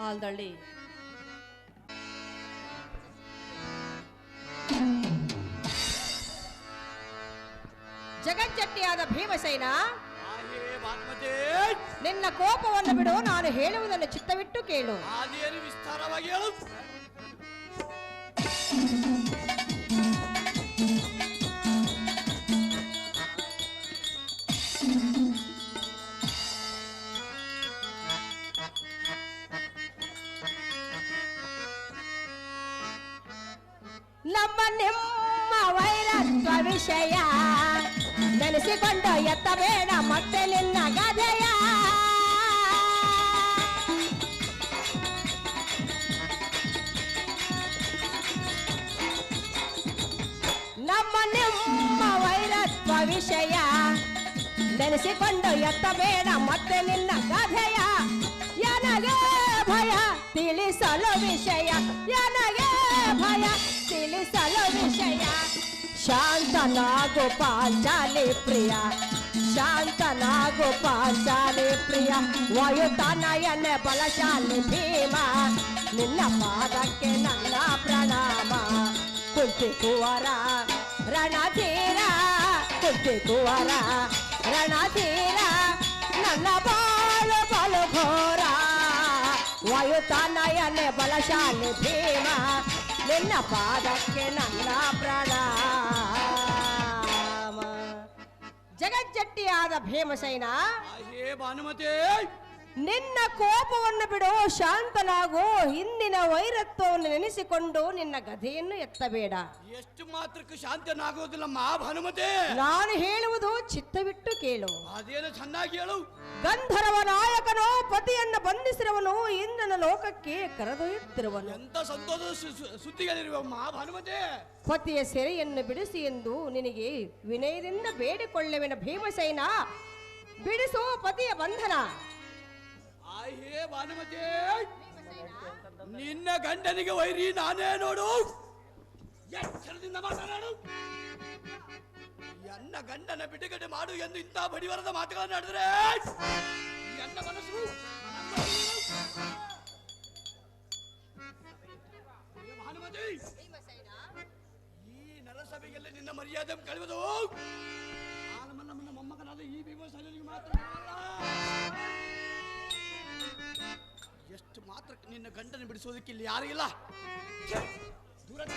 ಆಲ್ದಳ್ಳಿ. ಜಗಜ್ಜಟ್ಟಿಯಾದ ಭೀಮಸೇನ ನಿನ್ನ ಕೋಪವನ್ನು ಬಿಡು ನಾನು ಹೇಳುವುದನ್ನು ಚಿತ್ತವಿಟ್ಟು ಕೇಳು. ವಿಸ್ತಾರವಾಗಿ ಹೇಳು. ವಿಷಯ. ನೆನೆಸಿಕೊಂಡು ಎತ್ತಬೇಡ ಮತ್ತೆ ನಿನ್ನ ಗದೆಯ. ನಮ್ಮ ನಿಮ್ಮ ವೈರತ್ವ ವಿಷಯ. ನೆನೆಸಿಕೊಂಡು ಎತ್ತಬೇಡ ಮತ್ತೆ ನಿನ್ನ ಗದೆಯ. ನನಗೆ ಭಯ? ತಿಳಿಸಲು ವಿಷಯ. ನನಗೆ ಭಯ? ತಿಳಿಸಲು ವಿಷಯ. ಶಾಂತನಾಗು ಪಾಂಚಾಲಿ ಪ್ರಿಯ ಶಾಂತನಾಗು ಪಾಂಚಾಲಿ ಪ್ರಿಯ ವಾಯುತನಯನೆ ಬಲಶಾಲಿ ಭೀಮ ನಿನ್ನ ಪಾದಕ್ಕೆ ನನ್ನ ಪ್ರಣಾಮ ಕುಂತಿ ಕುವರ ರಣಧೀರ ಕುಂತಿ ಕುವರ ರಣಧೀರ ನನ್ನ ಬಾಳು ಬಲು ಘೋರ ವಾಯುತನಯನೆ ಬಲಶಾಲಿ ಭೀಮ ನಿನ್ನ ಪಾದಕ್ಕೆ ನನ್ನ ಪ್ರಣಾಮ ಜಗಜ್ಜಟ್ಟಿಯಾದ ಭೀಮಸೇನ? ಭಾನುಮತಿ! ನಿನ್ನ ಕೋಪವನ್ನು ಬಿಡು ಶಾಂತನಾಗು. ಹಿಂದಿನ ವೈರತ್ವವನ್ನು ನೆನೆಸಿಕೊಂಡು ನಿನ್ನ ಗದೆಯನ್ನು ಎತ್ತಬೇಡ. ಎಷ್ಟು ಮಾತ್ರಕ್ಕೆ ಶಾಂತನಾಗುವುದಿಲ್ಲ ಮಾ ನಾನು ಹೇಳುವುದು ಚಿತ್ತವಿಟ್ಟು ಕೇಳು. ಅದೇನು ಚೆನ್ನಾಗಿ ಹೇಳು. ಗಂಧರ್ವ ನಾಯಕನು ಪತಿಯನ್ನು ಬಂಧಿಸಿರುವನು ಇಂದ್ರನ ಲೋಕಕ್ಕೆ ಕರೆದೊಯ್ಯುತ್ತಿರುವನು. ಎಂತ ಸಂತೋಷದ ಸುದ್ದಿಗಳಿರುವ ಮಾ ಪತಿಯ ಸೆರೆಯನ್ನು ಬಿಡಿಸಿ ಎಂದು ನಿನಗೆ ವಿನಯದಿಂದ ಬೇಡಿಕೊಳ್ಳುವೆನ ಭೀಮಸೇನ. ಬಿಡಿಸೋ ಪತಿಯ ಬಂಧನ. ಆಹೇ ಭಾನುಮತಿ. ನಿನ್ನ ಗಂಡನಿಗೆ ವೈರಿ ನಾನೇ ನೋಡು. ಎಚ್ಚರದಿಂದ ಮಾತನಾಡು. ಎನ್ನ ಗಂಡನ ಬಿಡುಗಡೆ ಮಾಡು ಎಂದು ಇಂಥ ಬಡಿವರದ ಮಾತುಗಳನ್ನು ನಡೆದರೆ ಎನ್ನ ಮನಸ್ಸು? ಈ ನರಸಭೆಯಲ್ಲಿ ನಿನ್ನ ಮರ್ಯಾದೆ ಕಳೆದು ನಮ್ಮ ನಮ್ಮ ಮೊಮ್ಮಗನಾದ ಈ ಭೀಮಸೇನಿಗೆ ಮಾತ್ರ ಅಲ್ಲ. ಎಷ್ಟು ಮಾತ್ರ ನಿನ್ನ ಗಂಡನ ಬಿಡಿಸೋದಕ್ಕೆ ಇಲ್ಲಿ ಯಾರು ಇಲ್ಲ! ದೂರ ಅತಿ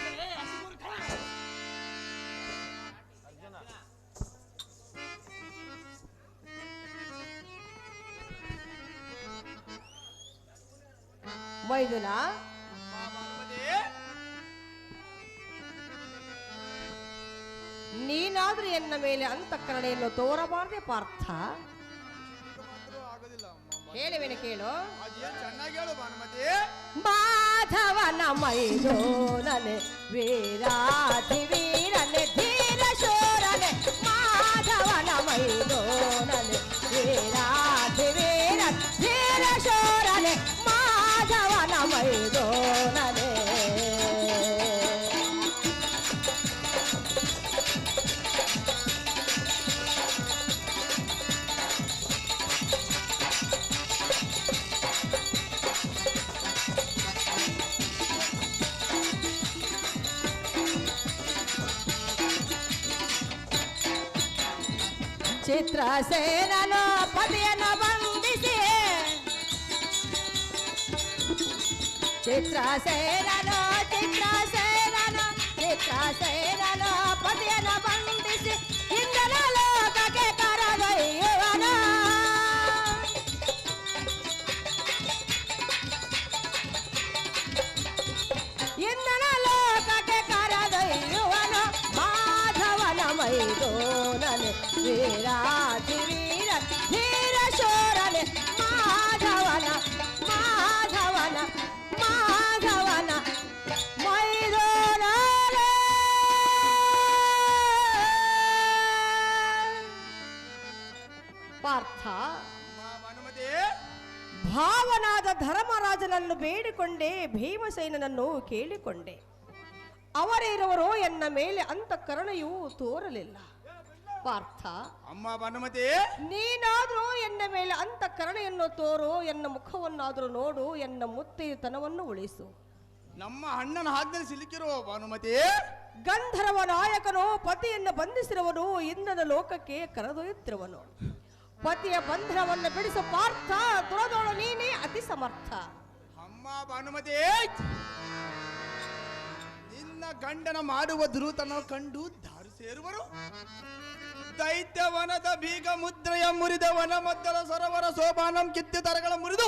ನೀನಾದ್ರೂ ಎನ್ನ ಮೇಲೆ ಅಂತಃಕರಣೆಯನ್ನು ತೋರಬಾರದೆ ಪಾರ್ಥ ಹೇಳುವೆನು ಕೇಳು ಚೆನ್ನಾಗಿ ಹೇಳು ಭಾನುಮತಿ. ಮಾಧವನ ಮೈದೋನನೆ ವೀರಾತಿ ವೀರನೆ ಚಿತ್ರಸೇನನು ಪತಿಯನ್ನು ಬಂಧಿಸಿ ಚಿತ್ರಸೇನನು ಚಿತ್ರಸೇನನು ಚಿತ್ರಸೇನನು ಪತಿಯನ್ನು ಬಂಧಿಸಿ ಬೇಡಿಕೊಂಡೆ ಭೀಮಸೇನನನ್ನು ಕೇಳಿಕೊಂಡೆ. ಅವರಿರುವರು ಎನ್ನ ಮೇಲೆ ಅಂತ ಕರುಣೆಯೂ ತೋರಲಿಲ್ಲ. ಪಾರ್ಥ ಅಮ್ಮ ಬನುಮತಿ ನೀನಾದ್ರೂ ಎನ್ನ ಮೇಲೆ ಅಂತ ಕರುಣೆಯನ್ನು ತೋರು ಎನ್ನ ಮುಖವನ್ನಾದರೂ ನೋಡು ಎನ್ನ ಮುತ್ತಿತನವನ್ನು ಉಳಿಸು. ನಮ್ಮ ಅಣ್ಣನ ಹಾಗೆ ಸಿಲುಕಿರುವ ಭಾನುಮತಿ! ಗಂಧರ್ವ ನಾಯಕನು ಪತಿಯನ್ನು ಬಂಧಿಸಿರುವನು ಇಂದನ ಲೋಕಕ್ಕೆ ಕರೆದೊಯ್ಯುತ್ತಿರುವನು. ಪತಿಯ ಬಂಧನವನ್ನು ಬಿಡಿಸು ಪಾರ್ಥ ದುರದೋಳು ನೀನೇ ಅತಿ ಸಮರ್ಥ. ಅಮ್ಮ ಭಾನುಮತಿ ನಿನ್ನ ಗಂಡನ ಮಾಡುವ ದುರುತನ ಕಂಡು ದಾರು ಸೇರುವರು. ದೈತ್ಯವನದ ಬೀಗ ಮುದ್ರೆಯ ಮುರಿದ ವನ ಮದ್ದಲ ಸರೋವರ ಸೋಪಾನಂ ಕಿತ್ತಿ ತರಗಳ ಮುರಿದು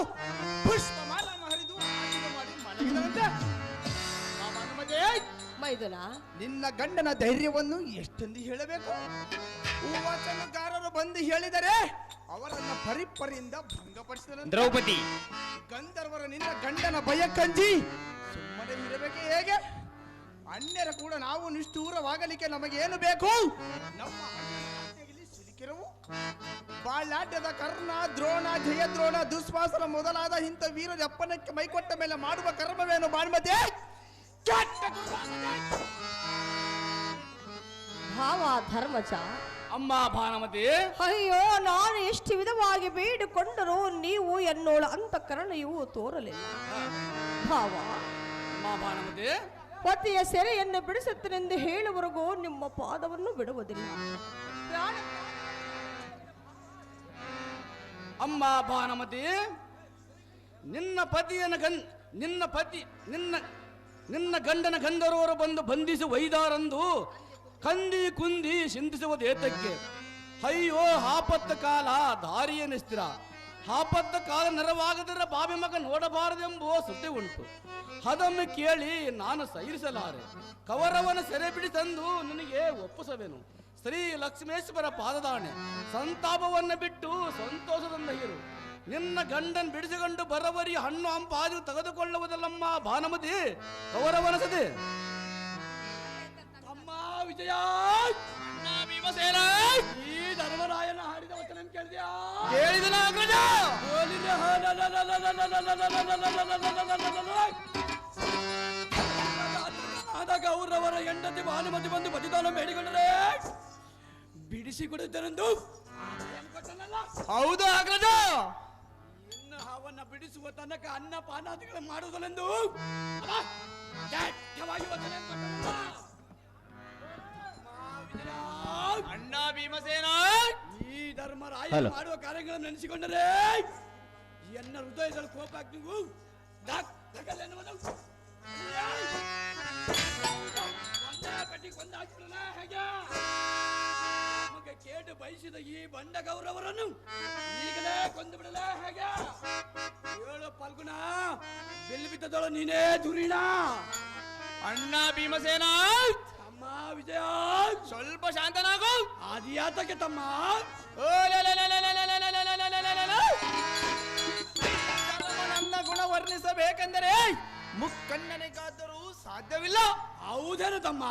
ಹರಿದು ಮಲಗಿದನಂತೆ. ಆ ಭಾನುಮತಿ ಮೈದುನ. ನಿನ್ನ ಗಂಡನ ಧೈರ್ಯವನ್ನು ಎಷ್ಟೆಂದು ಹೇಳಬೇಕು? ಹೂವಚನಕಾರರು ಬಂದು ಹೇಳಿದರೆ ಅವರನ್ನ ಪರಿಪರಿಯಿಂದ ಭಂಗಪಡಿಸಿದ ದ್ರೌಪದಿ. ಗಂಧರ್ವರ ನಿನ್ನ ಗಂಡನ ಭಯ ಕಂಜಿ. ಸುಮ್ಮನೆ ಇರಬೇಕೆ ಹೇಗೆ? ಅನ್ಯರ ಕೂಡ ನಾವು ನಿಷ್ಠೂರವಾಗಲಿಕ್ಕೆ ನಮಗೇನು ಬೇಕು? ನಮ್ಮ ಸಿಲುಕಿರವು. ಬಾಳಾಟ್ಯದ ಕರ್ಣ ದ್ರೋಣ ಜಯದ್ರೋಣ ದುಸ್ವಾಸನ ಮೊದಲಾದ ಇಂಥ ವೀರ ಅಪ್ಪನಕ್ಕೆ ಮೈಕೊಟ್ಟ ಮೇಲೆ ಮಾಡುವ ಕರ್ಮವೇನು ಬಾಣ್ಮತೆ! ಭಾವ ಧರ್ಮಜ ಅಮ್ಮ ಭಾನುಮತಿ. ಅಯ್ಯೋ ನಾನು ಎಷ್ಟು ವಿಧವಾಗಿ ಬೇಡಿಕೊಂಡರೂ ನೀವು ಎನ್ನೋಳ ಅಂತ ಕರುಣೆಯೂ ತೋರಲಿಲ್ಲ. ಭಾವ. ಅಮ್ಮ ಭಾನುಮತಿ. ಪತಿಯ ಸೆರೆಯನ್ನು ಬಿಡಿಸುತ್ತನೆಂದು ಹೇಳುವವರೆಗೂ ನಿಮ್ಮ ಪಾದವನ್ನು ಬಿಡುವುದಿಲ್ಲ. ಅಮ್ಮ ಭಾನುಮತಿ ನಿನ್ನ ಪತಿಯನ ಗನ್ ನಿನ್ನ ಪತಿ ನಿನ್ನ ನಿನ್ನ ಗಂಡನ ಗಂಧರ್ವರು ಬಂದು ಬಂಧಿಸಿ ಒಯ್ದಾರಂದು ಕಂದಿ ಕುಂದಿ ಚಿಂತಿಸುವುದೇತಕ್ಕೆ ಅಯ್ಯೋ ಹಾಪತ್ತ ಕಾಲ ದಾರಿಯನ್ನಿಸ್ತಿರ ಹಾಪತ್ತ ಕಾಲ ನೆರವಾಗದಿರ ಬಾವಿ ಮಗ ನೋಡಬಾರದೆಂಬುವ ಸುದ್ದಿ ಉಂಟು. ಅದನ್ನು ಕೇಳಿ ನಾನು ಸೈರಿಸಲಾರೆ ಕವರವನ ಸೆರೆ ಬಿಡಿ ತಂದು ನಿನಗೆ ಒಪ್ಪಿಸಬೇನು ಶ್ರೀ ಲಕ್ಷ್ಮೇಶ್ವರ ಪಾದದಾಣೆ, ಸಂತಾಪವನ್ನು ಬಿಟ್ಟು ಸಂತೋಷದಿಂದ ಇರು. ನಿನ್ನ ಗಂಡನ್ ಬಿಡಿಸಿಕೊಂಡು ಬರವರಿ ಹಣ್ಣು ಹಂಪಾದಿ ತೆಗೆದುಕೊಳ್ಳುವುದಲ್ಲಮ್ಮ ಭಾನುಮತಿ ಕವರವನಸದೆ ವಿಜಯ ಭೀಮಸೇನ ಈ ಧರ್ಮರಾಯನ ಹಾಡಿದ ವಚನ ಕೇಳಿದ್ಯಾ ಕೇಳಿದನ ಅಗ್ರಜ ಆದ ಗೌರವರ ಹೆಂಡತಿ ಭಾನುಮತಿ ಬಂದು ಬದಿದಾನ ಬೇಡಿಕೊಂಡರೆ ಬಿಡಿಸಿ ಕೊಡುತ್ತೇನೆಂದು ಹೌದು ಅಗ್ರಜ ಇನ್ನು ಅವನ್ನ ಬಿಡಿಸುವ ತನಕ ಅನ್ನ ಪಾನಾದಿಗಳು ಮಾಡುವುದನೆಂದು ಅಣ್ಣ ಭೀಮಸೇನ ಈ ಧರ್ಮರಾಯ ಮಾಡುವ ಕಾರ್ಯಗಳನ್ನು ನೆನೆಸಿಕೊಂಡರೆ ಎನ್ನ ಹೃದಯದಲ್ಲಿ ಕೋಪ ನೀವು ನಮಗೆ ಕೇಟು ಬಯಸಿದ ಈ ಬಂಡ ಗೌರವರನ್ನು ಈಗಲೇ ಕೊಂದು ಬಿಡಲ ಹೇಗೆ? ಏಳು ಫಲ್ಗುಣ ಬಿಲ್ ಬಿದ್ದದಳು ನೀನೇ ದುರಿಣ ಅಣ್ಣ ಭೀಮಸೇನ ಅಮ್ಮ ವಿಜಯ ಸ್ವಲ್ಪ ಶಾಂತನಾಗು ಆದಿಯಾತಕ್ಕೆ ತಮ್ಮ ಓ ಲ ಲ ಲ ಲ ಲ ಲ ಲ ಲ ಲ ಲ ಲ ಲ ಲ ಲ. ನನ್ನ ಗುಣ ವರ್ಣಿಸಬೇಕೆಂದರೆ ಮುಕ್ಕಣ್ಣನಿಗಾದರೂ ಸಾಧ್ಯವಿಲ್ಲ ಹೌದೇನು ತಮ್ಮ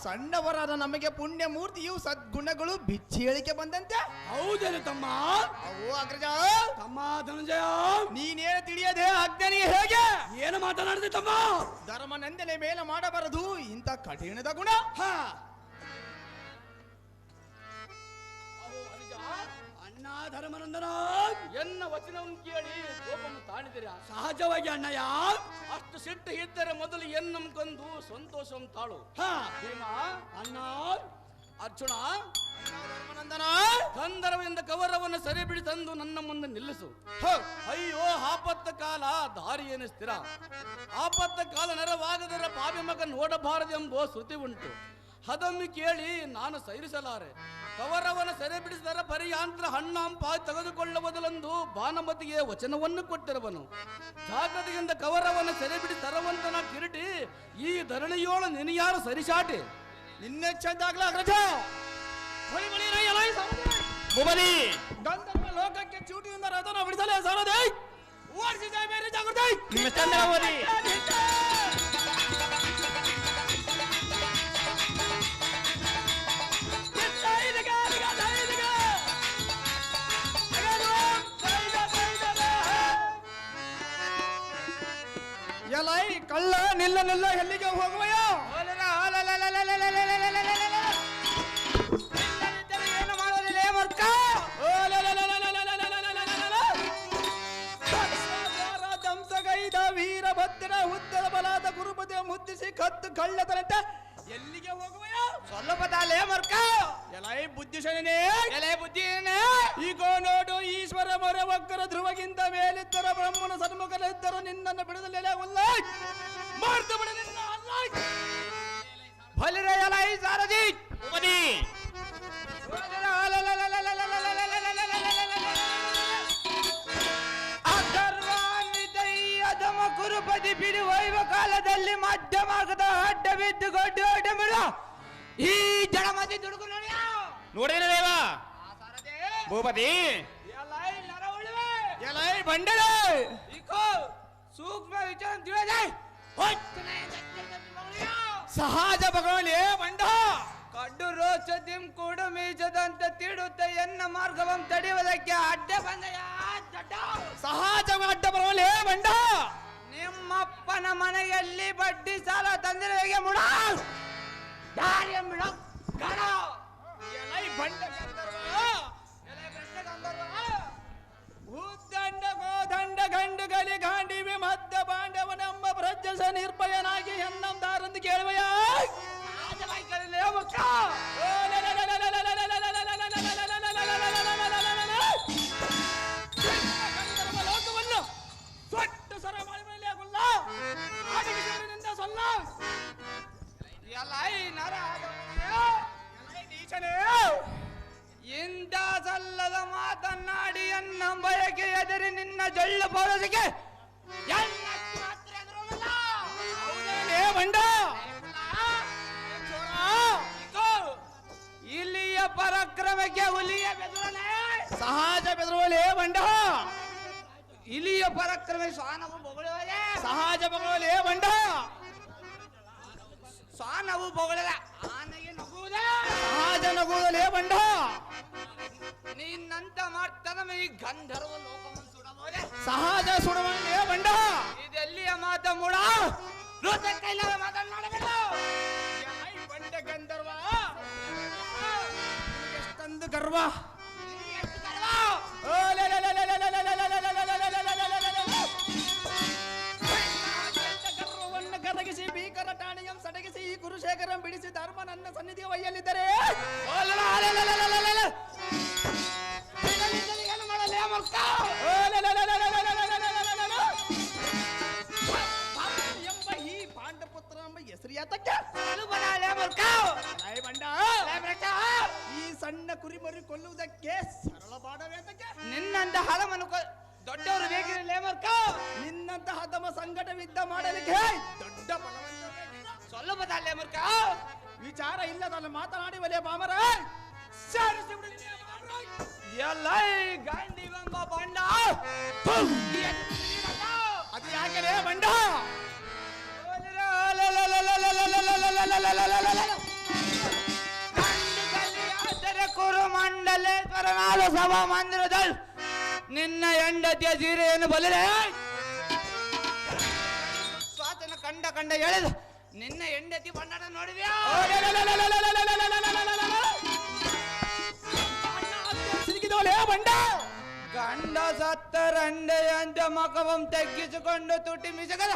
ಸಣ್ಣವರಾದ ನಮಗೆ ಪುಣ್ಯ ಮೂರ್ತಿಯು ಸದ್ಗುಣಗಳು ಬಿಚ್ಚಿ ಹೇಳಿಕೆ ಬಂದಂತೆ ಹೌದೇನು ತಮ್ಮ ಅವು ಅಗ್ರಜ ತಮ್ಮ ಧನಂಜಯ ನೀನೇನು ತಿಳಿಯದೆ ಅಜ್ಞಾನಿ ಹೇಗೆ ಏನು ಮಾತನಾಡಿದೆ ತಮ್ಮ ಧರ್ಮ ನಂದನೆ ಮೇಲೆ ಮಾಡಬಾರದು ಇಂಥ ಕಠಿಣದ ಗುಣ ಹಾ. ಅನುಜ, ಎನ್ನ ವಚನವನ್ನು ಕೇಳಿ ಕೋಪವನ್ನು ತಾಳಿದಿರ? ಸಹಜವಾಗಿ ಅಣ್ಣಯ್ಯ. ಅಷ್ಟು ಸಿಟ್ಟು ಇದ್ದರೆ ಮೊದಲು ಎನ್ನಂ ಸಂತೋಷವನ್ನು ಸಂತೋಷಂ ತಾಳು ಭೀಮ. ಅಣ್ಣ. ಅರ್ಜುನ. ಧರ್ಮನಂದನ ಗಂಧರ್ವದಿಂದ ಕವರವನ್ನು ಸರಿ ಬಿಡಿ ತಂದು ನನ್ನ ಮುಂದೆ ನಿಲ್ಲಿಸು. ಅಯ್ಯೋ ಆಪತ್ತ ಕಾಲ ದಾರಿ ಎನಿಸ್ತೀರ ಆಪತ್ತ ಕಾಲ ನೆರವಾಗದರ ಪಾಪಿ ಮಗ ನೋಡಬಾರದೆಂಬ ಶ್ರುತಿ ಉಂಟು. ಅದನ್ನು ಕೇಳಿ ನಾನು ಸೈರಿಸಲಾರೆ. ಕವರವನ ಸೆರೆ ಬಿಡಿಸಿದರ ಪರಿಯಾಂತ್ರ ಹಣ್ಣಾಂಪಾಯಿ ತೆಗೆದುಕೊಳ್ಳುವುದಲೆಂದು ಭಾನುಮತಿಗೆ ವಚನವನ್ನು ಕೊಟ್ಟಿರುವನು. ಜಾಗ್ರತೆಯಿಂದ ಕವರವನ ಸೆರೆ ಬಿಡಿ ತರವಂತನ ಕಿರಿಟಿ ಈ ಧರಣಿಯೋಳ ನಿನಿಯಾರು ಸರಿಸಾಟಿ? ನಿನ್ನೆ ಚಂದಾಗ್ಲ. ಮುಬಲಿ ಗಂಧರ್ವ ಲೋಕಕ್ಕೆ ಚೂಟಿಯಿಂದ ರಥನ ಬಿಡಿಸಲೇ ಸಾಲದೇ ಓಡಿಸಿದ ಬೇರೆ ಜಾಗೃತಿ! ಕಳ್ಳ ನಿಲ್ಲ ನಿಲ್ಲ ಎಲ್ಲಿಗೆ ಹೋಗುವಯ್ಯ? ಸಹಜ ಭಗವಾನ್ ಬಂಡ! ಕಡ್ಡು ರೋಚದಿಂ ಕೂಡ ಮೀಜದಂತೆ ತಿಡುತ್ತ ಎನ್ನ ಮಾರ್ಗವಂ ತಡೆಯುವುದಕ್ಕೆ ಅಡ್ಡ ಬಂದ ಸಹಜ ಅಡ್ಡ ಬರವಲೇ ಬಂಡ! ನಿಮ್ಮಪ್ಪನ ಮನೆಯಲ್ಲಿ ಬಡ್ಡಿ ಸಾಲ ತಂದಿರುವೆಗೆ ಮುಡ! ದಾರಿಯ ಮಿಡ ಗಡ ಎಲೈ ಬಂಡ ಗಂಧರ್ವ! ಭೂದಂಡ ಗೋದಂಡ ಗಂಡು ಗಲಿ ಗಾಂಡಿವೆ ಮದ್ದ ನಿರ್ಲಜ್ಜಸ ನಿರ್ಭಯನಾಗಿ ಹೆನ್ನಂದಾರಂದು ಕೇಳುವಯ್ಯ ಲೋಕವನ್ನು ಸೊಟ್ಟು ಸರ ಮಳೆ ಆಗುಲ್ಲ ಸೊಲ್ಲ. ಎಲ್ಲ ಇಂದ ಸಲ್ಲದ ಮಾತನ್ನಾಡಿ ಎನ್ನಂಬಯಕೆ ಎದುರಿ ನಿನ್ನ ಜಳ್ಳ ಪೌರಸಿಗೆ ಎನ್ನ ಪರಾಕ್ರಮಕ್ಕೆ ಹುಲಿಯ ಬೆದರಲೆ. ಸಹಜ ಬೆದರುವಲೇ ಬಂಡ ಇಲಿಯ ಪರಾಕ್ರಮ ಸ್ವಾನವು ಬೊಗಳುವರೆ ಸಹಜ ಬಗಳೇ ಬಂಡ ಸ್ವಾನವು ಬೊಗಳದ ಆನೆಗೆ ನಗುವುದೇ. ಸಹಜ ನಗುವುದಲೇ ಬಂಡ ನಿನ್ನಂತ ಮಾಡ್ತಾನ ಈ ಗಂಧರ್ವ ಲೋಕವನ್ನು ಸುಡಬಹುದೇ. ಸಹಜ ಸುಡವಲೆ ಬಂಡ ಇದೆಲ್ಲಿಯ ಮಾತ ಮೂಡ? ರೋಜ ಕೈಲಾದ ಮಾತನಾಡಬೇಕು ಬಂಡ ಗಂಧರ್ವ. ಒಂದು ಗರ್ವ ಗರಗಿಸಿ ಭೀಕರ ಟಾಣಿಯಂ ಸಡಗಿಸಿ ಈ ಗುರುಶೇಖರಂ ಬಿಡಿಸಿ ಧರ್ಮನನ್ನ ಸನ್ನಿಧಿಯ ವಯ್ಯ ಸೀರೆಯನ್ನು ಸ್ವಾತನ ಕಂಡ ಕಂಡ ಹೇಳಿದ ನಿನ್ನ ಹೆಂಡತಿ ಬಣ್ಣನ ನೋಡಿದ್ಯಾ ಬಂಡ ಗಂಡ ಸತ್ತರಂಡೆಯಂತೆ ಮಕವಂ ತಗ್ಗಿಸಿಕೊಂಡು ತುಟಿ ಮಿಸಗದ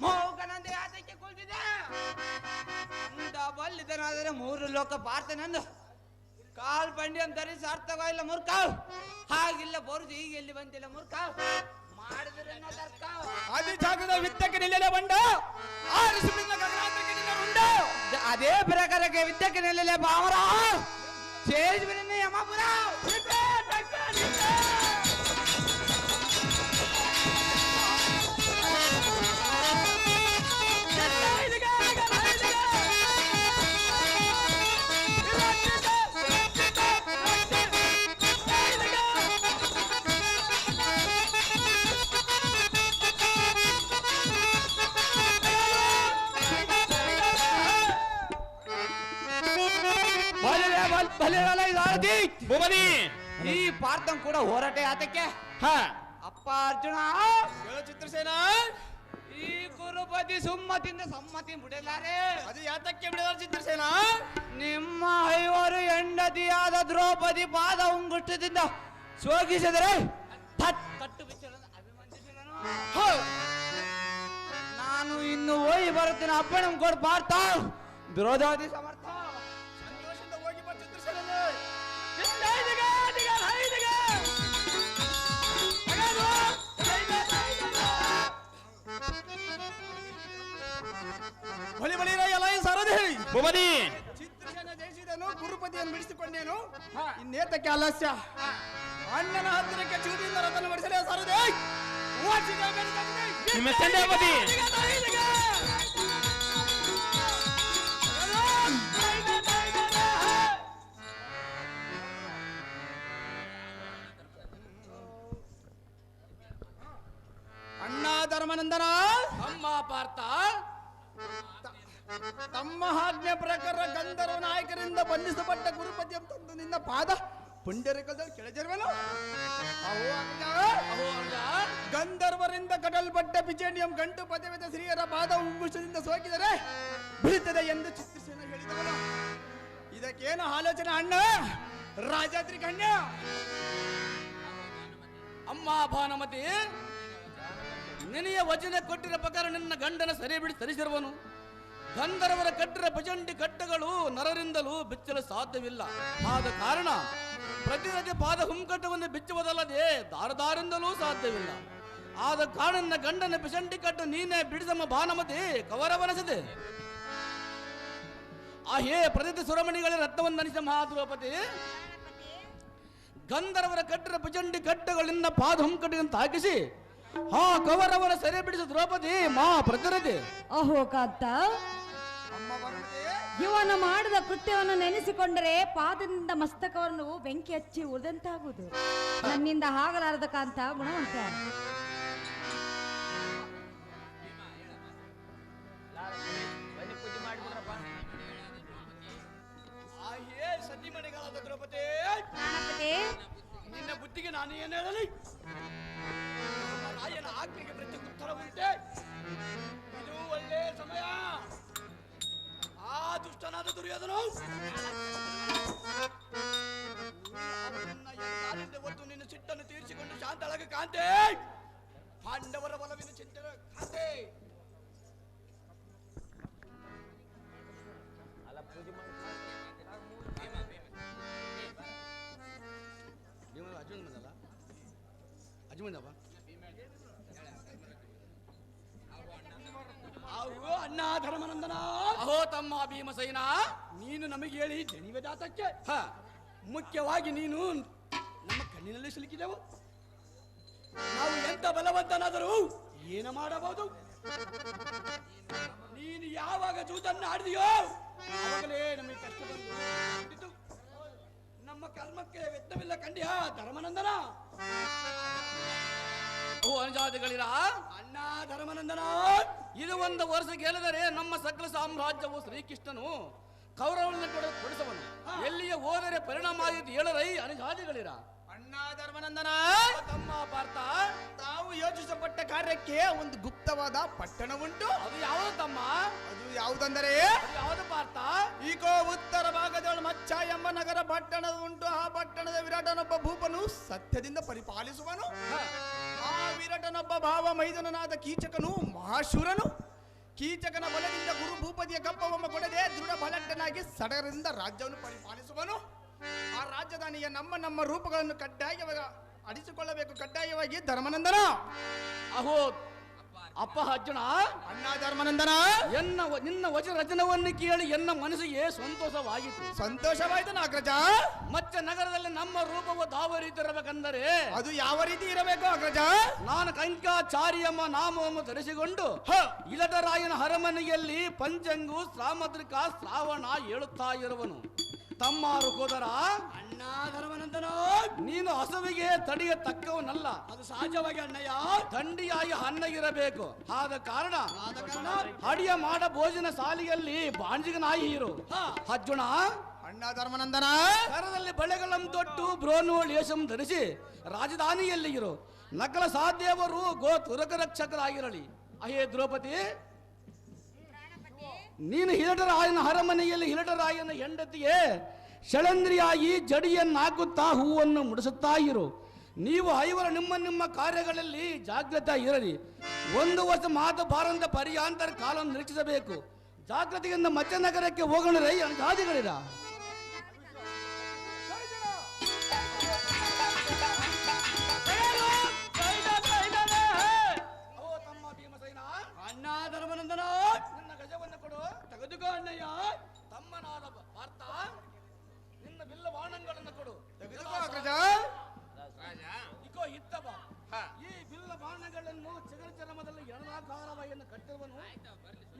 ಮೋಗನಂದ ಆತಕ್ಕೆ ಕುಳಿತಿದೆ ಅಂತ ಬಲ್ಲಿದನಾದರೆ ಮೂರು ಲೋಕ ಪಾರ್ತನಂದು ಕಾಲ್ ಪಂಡಿಯನ್ ತರಿಸ ಅರ್ಥವಾಗಿಲ್ಲ ಇಲ್ಲ ಮೂರ್ಖ ಹಾಗಿಲ್ಲ ಬರುದು ಈಗ ಎಲ್ಲಿ ಬಂದಿಲ್ಲ ಮೂರ್ಖ అది చాకుద విత్తకి నిల్లెల బండ ఆరు సుమిన్న కగ్రాంతకి నిల్లరుండ అదే ప్రకారకే విత్తకి నిల్లెల బామరా చేసి విన్న యమపురా ಇದಾರತಿ ಈ ಪಾರ್ಥಂ ಕೂಡ ಹೋರಾಟ ಆತಕ್ಕೆ. ಹಾ. ಅಪ್ಪ ಅರ್ಜುನ! ಹೇಳು ಚಿತ್ರಸೇನ! ಈ ಕುರುಪತಿ ಸುಮ್ಮತಿಂದ ಸಮ್ಮತಿ ಬಿಡಲಾರೆ ಅದು ಯಾತಕ್ಕೆ ಬಿಡದ ಚಿತ್ರಸೇನ? ನಿಮ್ಮ ಐವರು ಹೆಂಡತಿಯಾದ ದ್ರೌಪದಿ ಪಾದ ಉಂಗುಷ್ಟದಿಂದ ಶೋಕಿಸಿದರೆ ಥಟ್! ನಾನು. ಇನ್ನು ಹೋಗಿ ಬರುತ್ತೇನೆ. ಅಪ್ಪಣಂ ಕೊಡ್ ಪಾರ್ಥ. ದ್ರೋಧಾದಿ ಸಮರ್ಥ. ಬಲಿ ಬಲಿರ ಎಲ್ಲ ಸಾರದೆ ಭುವನಿ ಚಿತ್ರಸೇನ ಜಯಿಸಿದನು ಗುರುಪತಿಯನ್ನು ಬಿಡಿಸಿಕೊಂಡೇನು ಇನ್ನೇತಕ್ಕೆ ಆಲಸ್ಯ ಅಣ್ಣನ ಹತ್ತಿರಕ್ಕೆ ಚೂಟಿಯಿಂದ ರಥನ ಮಾಡಿಸಲೇ ಸಾರದೆ ನಿಮ್ಮ ಸಂದೇವತಿ ಅಣ್ಣ ಧರ್ಮನಂದನ ಅಮ್ಮ ಪಾರ್ಥ ತಮ್ಮ ಆಜ್ಞೆ ಪ್ರಕಾರ ಗಂಧರ್ವ ನಾಯಕರಿಂದ ಬಂಧಿಸಲ್ಪಟ್ಟ ಗುರುಪತಿ ಅಂತಂದು ನಿನ್ನ ಪಾದ. ಪುಂಡರಿಕದಲ್ಲಿ ಕೆಳಜರ್ವೇನು ಗಂಧರ್ವರಿಂದ ಕಡಲ್ಪಟ್ಟ ಪಿಚೇಣಿಯಂ ಗಂಟು ಪದವಿದ ಸ್ತ್ರೀಯರ ಪಾದ ಉಂಗುಷದಿಂದ ಸೋಕಿದರೆ ಬೀಳ್ತದೆ ಎಂದು ಚಿತ್ರಸೇನ ಹೇಳಿದವನು. ಇದಕ್ಕೇನು ಆಲೋಚನೆ ಅಣ್ಣ? ರಾಜಾದ್ರಿ ಕಣ್ಣ. ಅಮ್ಮ ಭಾನಮತಿ, ನಿನಗೆ ವಚನ ಕೊಟ್ಟಿರ ಪ್ರಕಾರ ನಿನ್ನ ಗಂಡನ ಸರಿ ಬಿಡಿ ಸರಿಸಿರುವನು. ಗಂಧರ್ವರ ಕಟ್ಟಿರ ಭಜಂಡಿ ಕಟ್ಟಗಳು ನರರಿಂದಲೂ ಬಿಚ್ಚಲು ಸಾಧ್ಯವಿಲ್ಲ. ಆದ ಕಾರಣ ಪ್ರತಿರತಿ ಪಾದ ಹುಂಕಟ್ಟವನ್ನು ಬಿಚ್ಚುವುದಲ್ಲದೆ ದಾರದಾರಿಂದಲೂ ಸಾಧ್ಯವಿಲ್ಲ. ಆದ ಕಾರಣ ಗಂಡನ ಬಿಸಂಡಿ ಕಟ್ಟು ನೀನೇ ಬಿಡಿಸಮ್ಮ ಭಾನುಮತಿ ಕವರವನಸದೆ. ಆ ಹೇ ಪ್ರತಿತಿ ಸುರಮಣಿಗಳ ರತ್ನವನ್ನು ಅನಿಸ ಮಹಾದ್ರೌಪದಿ. ಗಂಧರ್ವರ ಕಟ್ಟಿರ ಭಜಂಡಿ ಕಟ್ಟಗಳಿಂದ ಪಾದ ಹುಂಕಟ್ಟಿಗೆ ಹಾಕಿಸಿ ಆ ಕವರವರ ಸೆರೆ ಬಿಡಿಸ ದ್ರೌಪದಿ ಮಾ ಪ್ರತಿರತಿ ಅಹೋ ಕಾಂತ ಇವನು ಮಾಡಿದ ಕೃತ್ಯವನ್ನು ನೆನೆಸಿಕೊಂಡರೆ ಪಾದದಿಂದ ಮಸ್ತಕವನ್ನು ಬೆಂಕಿ ಹಚ್ಚಿ ಉರಿದಂತಾಗುವುದು. ನನ್ನಿಂದ ಆಗಲಾರದ ಕಾಂತ ಗುಣವಂತ. ಸತಿ ಮನೆಗಾಲದ ದ್ರೌಪದಿ. ನಿನ್ನ ಬುದ್ಧಿಗೆ ನಾನು ಏನು ಹೇಳಲಿ? ದುಷ್ಟನಾದ ದುರ್ಯೋಧನು ಅವನನ್ನ ಎಡಗಾಲಿಂದ ಒತ್ತು ನಿನ್ನ ಸಿಟ್ಟನ್ನು ತೀರಿಸಿಕೊಂಡು ಶಾಂತಳಗ ಕಾಂತೆ ಪಾಂಡವರ ಬಲವಿನ ಚಿಂತನ ಕಾಂತೆ ಭೀಮ ಅರ್ಜುನ್ ಬಂದಲ್ಲ ಅರ್ಜುನ್ ಬಂದಪ್ಪ ಅವು ಅಣ್ಣ ಧರ್ಮನಂದನ ಅಹೋ ತಮ್ಮ ಭೀಮಸೈನ ನೀನು ನಮಗೆ ಹೇಳಿ ಜನಿವೆ ಜಾತಕ್ಕೆ ಹ. ಮುಖ್ಯವಾಗಿ ನೀನು ನಮ್ಮ ಕಣ್ಣಿನಲ್ಲಿ ಸಿಲುಕಿದೆವು. ನಾವು ಎಂತ ಬಲವಂತನಾದರೂ ಏನು ಮಾಡಬಹುದು? ನೀನು ಯಾವಾಗ ಜೂತನ್ನು ಆಡಿದೆಯೋ ಆವಾಗಲೇ ನಮಗೆ ಕಷ್ಟ ಬಂದು ನಮ್ಮ ಕರ್ಮಕ್ಕೆ ವ್ಯಕ್ತವಿಲ್ಲ ಕಂಡಿಯ ಧರ್ಮನಂದನ. ಓ ಅನುಜಾತಿಗಳಿರ? ಅಣ್ಣ ಧರ್ಮನಂದನ. ಇದು ಒಂದು ವರ್ಷ ಗೆಲ್ಲದರೆ ನಮ್ಮ ಸಕಲ ಸಾಮ್ರಾಜ್ಯವು ಶ್ರೀಕೃಷ್ಣನು ಕೌರವಗಳನ್ನು ಕೊಡ ಕೊಡಿಸವನು. ಎಲ್ಲಿಯ ಹೋದರೆ ಪರಿಣಾಮ ಆಗಿದ್ದು ಹೇಳರೈ ಅನುಜಾದಿಗಳಿರ. ಅಣ್ಣ ಧರ್ಮನಂದನ ತಮ್ಮ ಪಾರ್ಥ ತಾವು ಯೋಚಿಸಪಟ್ಟ ಕಾರ್ಯಕ್ಕೆ ಒಂದು ಗುಪ್ತವಾದ ಪಟ್ಟಣ ಉಂಟು. ಅದು ಯಾವುದು ತಮ್ಮ? ಅದು ಯಾವುದಂದರೆ? ಯಾವುದು ಪಾರ್ಥ? ಈಗ ಉತ್ತರ ಭಾಗದೊಳ ಮಚ್ಚ ಎಂಬ ನಗರ ಪಟ್ಟಣ ಉಂಟು. ಆ ಪಟ್ಟಣದ ವಿರಾಟನೊಬ್ಬ ಭೂಪನು ಸತ್ಯದಿಂದ ಪರಿಪಾಲಿಸುವನು. ಆ ವಿರಾಟನೊಬ್ಬ ಭಾವ ಮೈದನನಾದ ಕೀಚಕನು ಮಹಾಶೂರನು. ಕೀಚಕನ ಬಲದಿಂದ ಗುರು ಭೂಪತಿಯ ಕಪ್ಪವಮ್ಮ ಕೊಡದೆ ದೃಢ ಬಲಟ್ಟನಾಗಿ ಸಡರಿಂದ ರಾಜ್ಯವನ್ನು ಪರಿಪಾಲಿಸುವನು. ಆ ರಾಜಧಾನಿಯ ನಮ್ಮ ನಮ್ಮ ರೂಪಗಳನ್ನು ಕಡ್ಡಾಯವಾಗಿ ಅಡಿಸಿಕೊಳ್ಳಬೇಕು, ಕಡ್ಡಾಯವಾಗಿ ಧರ್ಮನಂದನ. ಅಹೋ ಅಪ್ಪ ಅರ್ಜುನ ಅಣ್ಣ ಧರ್ಮನಂದನ ಎನ್ನ ನಿನ್ನ ವಚನ ರಚನವನ್ನು ಕೇಳಿ ಎನ್ನ ಮನಸ್ಸಿಗೆ ಸಂತೋಷವಾಯಿತು. ಸಂತೋಷವಾಯ್ತು ಅಗ್ರಜ ಮತ್ತೆ ನಗರದಲ್ಲಿ ನಮ್ಮ ರೂಪವು ಯಾವ ರೀತಿ ಇರಬೇಕೆಂದರೆ? ಅದು ಯಾವ ರೀತಿ ಇರಬೇಕು ಅಗ್ರಜ ನಾನು ಕಂಕಾಚಾರಿಯಮ್ಮ ನಾಮವನ್ನು ಧರಿಸಿಕೊಂಡು ಹ. ಇಲದರಾಯನ ಅರಮನೆಯಲ್ಲಿ ಪಂಚಂಗು ಸಾಮದ್ರಿಕ ಶ್ರಾವಣ ಹೇಳುತ್ತಾ ಇರುವನು. ತಮ್ಮ ಅಣ್ಣ ಧರ್ಮನಂದನ ನೀನು ಹಸುವಿಗೆ ತಡಿಯ ತಕ್ಕವನಲ್ಲ. ಅದು ಸಹಜವಾಗಿ ಅಣ್ಣಯ್ಯ. ದಂಡಿಯಾಗಿ ಹಣ್ಣಗಿರಬೇಕು ಆದ ಕಾರಣ ಅಡಿಯ ಮಾಡ ಭೋಜನ ಸಾಲಿಯಲ್ಲಿ ಬಾಂಜಿಗ ನಾಯಿ ಇರು ಅರ್ಜುನ ಅಣ್ಣ ಧರ್ಮನಂದನ ಕರದಲ್ಲಿ ಬಳೆಗಳನ್ನು ತೊಟ್ಟು ಬ್ರೋನು ಲೇಷಂ ಧರಿಸಿ ರಾಜಧಾನಿಯಲ್ಲಿ ಇರು. ನಕಲ ಸಾಧ್ಯವರು ಗೋ ತುರಕ ರಕ್ಷಕರಾಗಿರಲಿ ಅಹೇ ದ್ರೌಪದಿ ನೀನು ಹಿರಟರಾಯನ ಅರಮನೆಯಲ್ಲಿ ಹಿರಟರಾಯನ ಹೆಂಡತಿಗೆ ಶಳಂದ್ರಿಯಾಗಿ ಜಡಿಯನ್ನಾಗುತ್ತಾ ಹೂವನ್ನು ಮುಡಿಸುತ್ತಾ ಇರು. ನೀವು ಐವರು ನಿಮ್ಮ ನಿಮ್ಮ ಕಾರ್ಯಗಳಲ್ಲಿ ಜಾಗ್ರತೆ ಇರಲಿ. ಒಂದು ವರ್ಷ ಮಾತು ಬಾರದ ಪರ್ಯಾಂತರ ಕಾಲವನ್ನು ನಿರೀಕ್ಷಿಸಬೇಕು. ಜಾಗ್ರತೆಯಿಂದ ಮತ್ತೆ ನಗರಕ್ಕೆ ಹೋಗೋಣ ರೈ ಗಾದಿಗಳಿರ ಎಣದಾಕಾರವನ್ನು ಕಟ್ಟಿರುವನು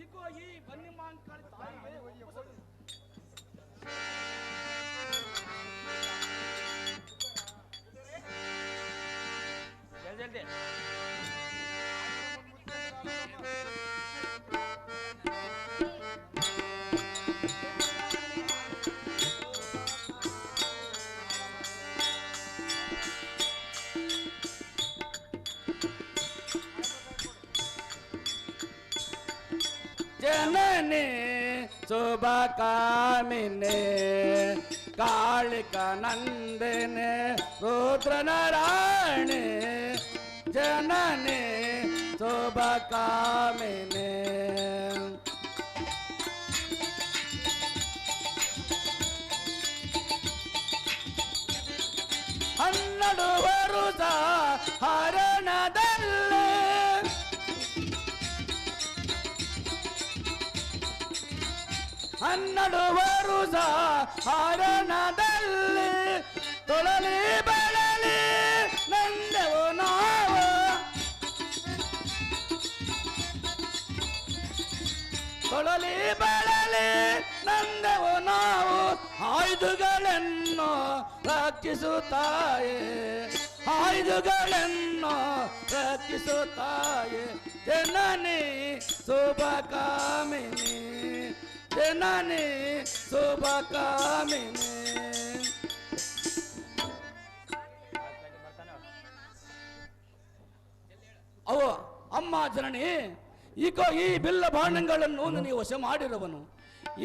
ಇಕೋ ಈ ಬನ್ನಿ ಮಾಂಕಾಳಿ ತಾಯಿಗೆ ಒಪ್ಪಿಸಲು. ಜನನಿ शुभकामिने कालिका नन्दिने रुत्र ಹನ್ನೆರಡು ವರುಷ ಹರಣದಲ್ಲಿ ತೊಳಲಿ ಬೆಳಲಿ ನಂದೆವು ನಾವು. ತೊಳಲಿ ಬೆಳಲಿ ನಂದೆವು ನಾವು. ಆಯುಧಗಳನ್ನು ರಕ್ಷಿಸುತ್ತಾಯೆ ಆಯುಧಗಳನ್ನು ರಕ್ಷಿಸುತ್ತಾಯೆ. ಜನನಿ ಶುಭ ಶುಭ ಕಾಮಿನಿ ಅವ ಅಮ್ಮ ಜನನಿ ಈಗ ಈ ಬಿಲ್ಲ ಬಾಣಗಳನ್ನು ನೀವು ವಶ ಮಾಡಿರುವನು.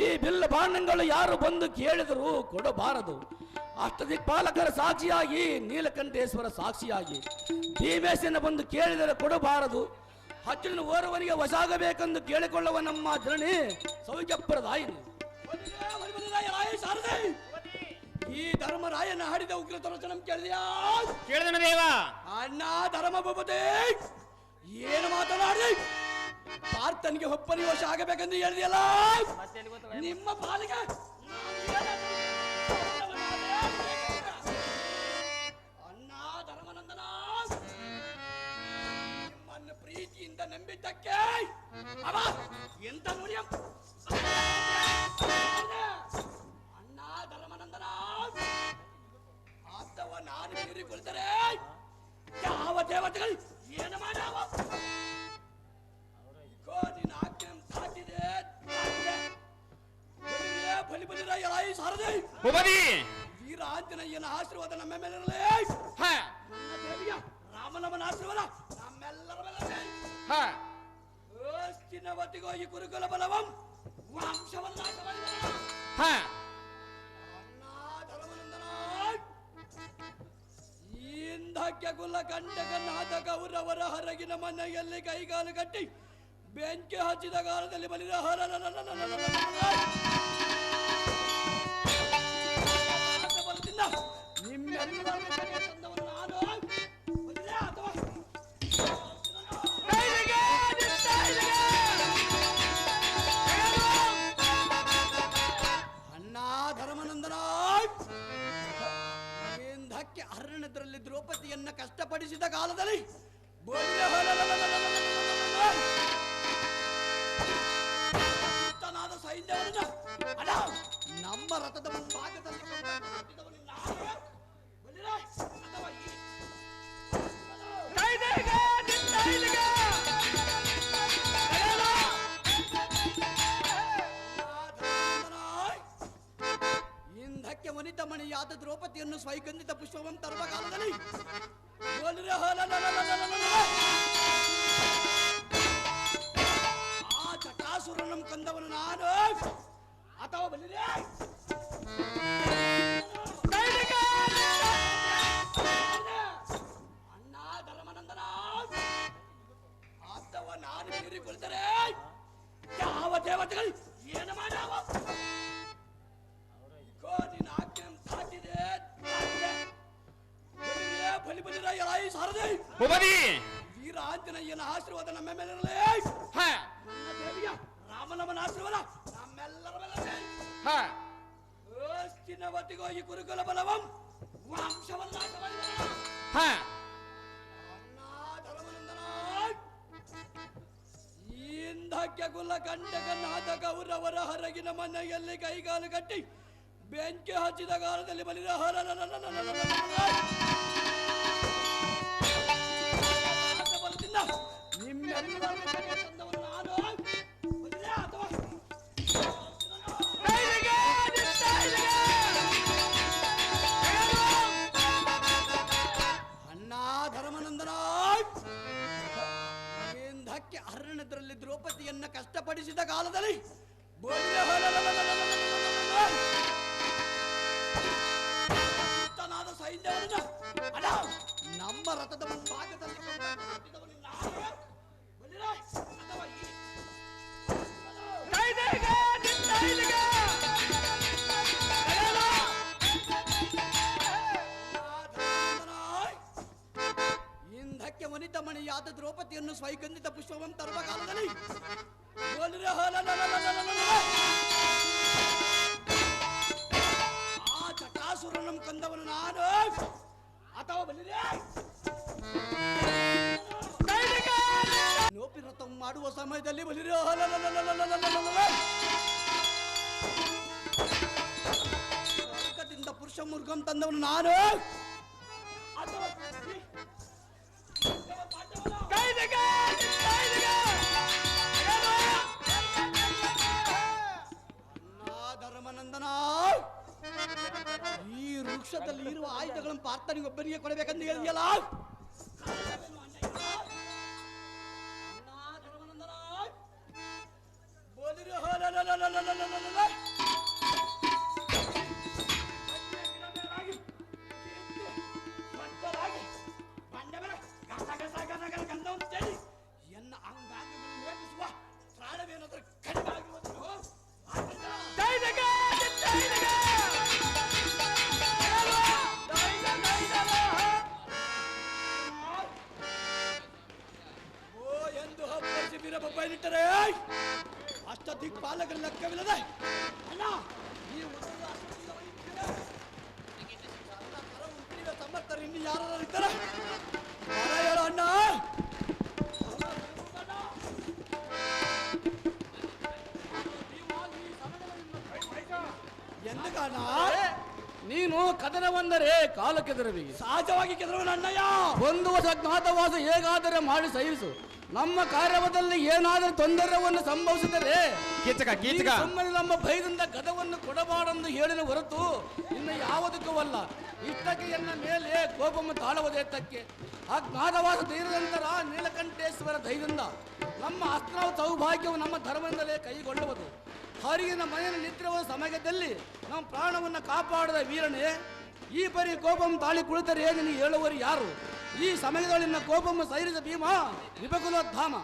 ಈ ಬಿಲ್ಲ ಬಾಣಗಳು ಯಾರು ಬಂದು ಕೇಳಿದರೂ ಕೊಡಬಾರದು. ಅಷ್ಟದಿಕ್ಪಾಲಕರ ಸಾಕ್ಷಿಯಾಗಿ ನೀಲಕಂಠೇಶ್ವರ ಸಾಕ್ಷಿಯಾಗಿ ಭೀಮೇಶನ ಬಂದು ಕೇಳಿದರೆ ಕೊಡಬಾರದು. ಹಜ್ಜನ ಓರ್ವನಿಗೆ ವಶಾಗಬೇಕೆಂದು ಕೇಳಿಕೊಳ್ಳುವ ನಮ್ಮ ಧರಣಿ ಸೌಜಪ್ರದಾಯಿನಿ ಈ ಧರ್ಮರಾಯನ ಹಾಡಿದ ಉಗ್ರ ತರಚನಂ ಕೇಳಿದ್ಯಾ? ಕೇಳಿದನ ದೇವ. ಅಣ್ಣ ಧರ್ಮ ಬಬತೆ ಏನು ಮಾತನಾಡಿ? ಪಾರ್ಥನಿಗೆ ಹೊಪ್ಪನಿ ವಶ ಆಗಬೇಕೆಂದು ಹೇಳಿದೆಯಲ್ಲ? ನಿಮ್ಮ ಪಾಲಿಗೆ? ಪ್ರೀತಿಯಿಂದ ನಂಬಿದ್ದಕ್ಕೆ ಅವ ಎಂತ ನುಡಿಯ ಅಣ್ಣ ಧರ್ಮನಂದನ ಅಥವಾ ನಾನು ಮೀರಿ ಕುಳಿತರೆ ಯಾವ ದೇವತೆಗಳು ಏನು ಮಾಡಾವ ಇಗೋ ನಿನ್ನ ಆಜ್ಞೆ ದಾಟಿದೆ ದಾಟಿದೆ. ಬಲಿರೆ, ಬಲಿ ಬಲಿರ ಎಲಾಯಿ ಸಾರದೆ ಉಪದಿ ವೀರ ಆಂಜನೇಯನ ಆಶೀರ್ವಾದ ನಮ್ಮ ಮೇಲಿರಲಿ ಹ ನನ್ನ ದೇವಿಯ ರಾಮನವನ ಆಶೀರ್ವಾದ ನಮ್ಮೆಲ್ಲರ ಮೇಲೆ ಹ ಅಷ್ಟಿನವತಿಗೋ ಈ ಕುರುಕುಲ ಬಲವಂ ವಂಶವನ್ನ ನಾಶ ಮಾಡಿದನು. ಹ ಅಣ್ಣ ಧರ್ಮನಂದನ ಇಂದಕ್ಕೆ ಕುಲ ಕಂಡಕ ನಾದ ಕೌರವರ ಹೊರಗಿನ ಮನೆಯಲ್ಲಿ ಕೈಗಾಲು ಕಟ್ಟಿ ಬೆಂಕಿ ಹಚ್ಚಿದ ಕಾಲದಲ್ಲಿ ಬಲಿದ ಹರ ದ್ರೌಪದಿಯನ್ನ ಕಷ್ಟಪಡಿಸಿದ ಕಾಲದಲ್ಲಿ ಸೈನ್ಯವನ್ನ ಅಡ ನಮ್ಮ ರಥದ ಮುಂಭಾಗದಲ್ಲಿ ಧ್ವನಿತಮಣಿ ಯಾದ ದ್ರೌಪದಿಯನ್ನು ಸ್ವೈಗಂಧಿತ ಪುಷ್ಪವಂ ತರುವ ಕಾಲದಲ್ಲಿ ಆ ಜಟಾಸುರನ ಕಂದವನು ನಾನು ಅಥವಾ ಬಲಿರೇ ಯಾವ ದೇವತೆಗಳು ಎಲಾಯಿ ಸಾರದೆ? ಭೂಪತಿ ವೀರ ಆಂಜನೇಯನ ಆಶೀರ್ವಾದ ನಮ್ಮ ಮೇಲೆ ಹ. ನನ್ನ ದೇವಿಯ ರಾಮನಮ್ಮನ ಆಶೀರ್ವಾದ ನಮ್ಮೆಲ್ಲರ ಮೇಲೆ ಇರಲಿ. ಹ ಅಸ್ತಿನವತಿಗೋ ಈ ಕುರುಕುಲ ಬಲವಂ ವಂಶವನ್ನಾಶ ಮಾಡಿದನು. ಹ. ಅಣ್ಣ ಧರ್ಮನಂದನ ಇಂದಕ್ಕೆ ಕುಲ ಕಂಟಕನಾದ ಕೌರವರ ಹೊರಗಿನ ಮನೆಯಲ್ಲಿ ಕೈಗಾಲು ಕಟ್ಟಿ ಬೆಂಕಿ ಹಚ್ಚಿದ ಕಾಲದಲ್ಲಿ ಬಲಿರ ಹರ ಅಣ್ಣ ಧರ್ಮನಂದನ ಅರಣ್ಯದಲ್ಲಿ ದ್ರೌಪದಿಯನ್ನ ಕಷ್ಟಪಡಿಸಿದ ಕಾಲದಲ್ಲಿ ಸೈನ್ಯವನ್ನ ನಮ್ಮ ರಥದ ಧರ್ಮನಂದನ. ಈ ವೃಕ್ಷದಲ್ಲಿ ಇರುವ ಆಯುಧಗಳನ್ನು ಪಾರ್ಥನಿಗೊಬ್ಬನಿಗೆ ಕೊಡಬೇಕಂತ ಹೇಳಿದೆಯಲ್ಲ ಇನ್ನು ಯಾರು ಇದ್ದಾರೆ ಹೇಳು ಅಣ್ಣ ನೀನು ಕದನವಂದರೆ ಕಾಲ ಕೆದರಬೇಕು ಸಹಜವಾಗಿ ಕೆದರವನ ಅಣ್ಣಯ್ಯ ಒಂದು ವರ್ಷ ಅಜ್ಞಾತವಾಸ ಹೇಗಾದರೆ ಮಾಡಿ ಸಹಿಸು. ನಮ್ಮ ಕಾರ್ಯವದಲ್ಲಿ ಏನಾದರೂ ತೊಂದರೆಯನ್ನು ಸಂಭವಿಸಿದರೆ ಕೀಚಕ ಕೀಚಕ. ಸುಮ್ಮನೆ ನಮ್ಮ ಭಯದಿಂದ ಗದವನ್ನು ಕೊಡಬಾರದೆಂದು ಹೇಳಿದ ಹೊರತು ಇನ್ನು ಯಾವುದಕ್ಕೂ ಅಲ್ಲ. ಇಷ್ಟಕ್ಕೆ ಎನ್ನ ಮೇಲೆ ಕೋಪಮ್ಮ ತಾಳುವುದೇ ತಕ್ಕೆ ಆ ಜ್ಞಾತವಾಸ ಧೈರ್ಯದಂತರ ನೀಲಕಂಠೇಶ್ವರ ಧೈರ್ಯದಿಂದ ನಮ್ಮ ಅಸ್ತ್ರ ಸೌಭಾಗ್ಯವು ನಮ್ಮ ಧರ್ಮದಿಂದಲೇ ಕೈಗೊಳ್ಳುವುದು. ಹರಿಗಿನ ಮನೆಯ ನಿಂತಿರುವ ಸಮಯದಲ್ಲಿ ನಮ್ಮ ಪ್ರಾಣವನ್ನು ಕಾಪಾಡದ ವೀರನೇ, ಈ ಪರಿ ಕೋಪಂ ತಾಳಿ ಕುಳಿತರೆ ನಿನಗೆ ಹೇಳುವರು ಯಾರು? ಈ ಸಮಯದೊಳಗಿನ ಕೋಪಮ್ಮ ಸೈರಿದ ಭೀಮ ವಿಪಕುಲೋದ್ಧಾಮ